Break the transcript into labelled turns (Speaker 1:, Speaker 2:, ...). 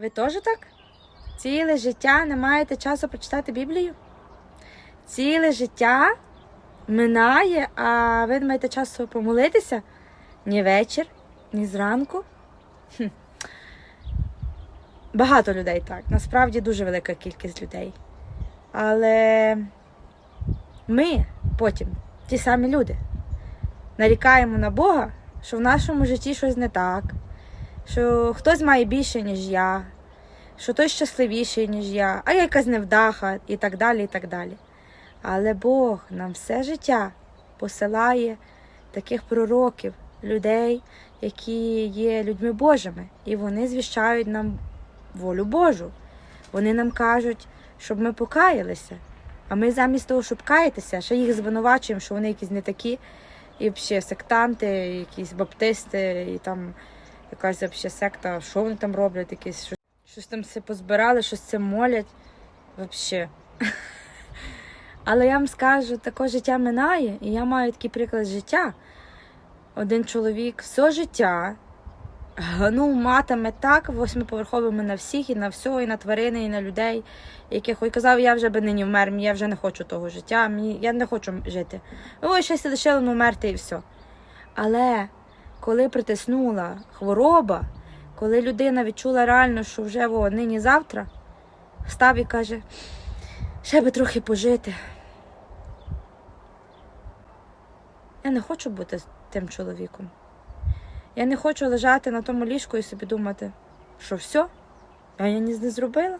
Speaker 1: Ви теж так? Ціле життя не маєте часу прочитати Біблію? Ціле життя минає, а ви не маєте часу помолитися? Ні вечір, ні зранку. Хм. Багато людей так. Насправді дуже велика кількість людей. Але ми потім, ті самі люди, нарікаємо на Бога, що в нашому житті щось не так, що хтось має більше, ніж я, що той щасливіший, ніж я, а я якась невдаха і так далі, і так далі. Але Бог нам все життя посилає таких пророків, людей, які є людьми Божими, і вони звіщають нам волю Божу. Вони нам кажуть, щоб ми покаялися. А ми замість того, щоб каятися, ще їх звинувачуємо, що вони якісь не такі, і взагалі сектанти, якісь баптисти, і там якась взагалі секта, що вони там роблять, якісь щось, щось там все позбирали, щось це молять. Взагалі. Але я вам скажу, таке життя минає, і я маю такий приклад життя. Один чоловік все життя гнув матами так восьмиповерховими на всіх, і на все, і на тварини, і на людей, яких і казав, я вже би нині вмер, я вже не хочу того життя, я не хочу жити. Ой, щось лишило ну, вмерти і все. Але коли притиснула хвороба, коли людина відчула реально, що вже о, нині завтра, став і каже, ще би трохи пожити. Я не хочу бути тим чоловіком. Я не хочу лежати на тому ліжку і собі думати, що все, я ніс не зробила.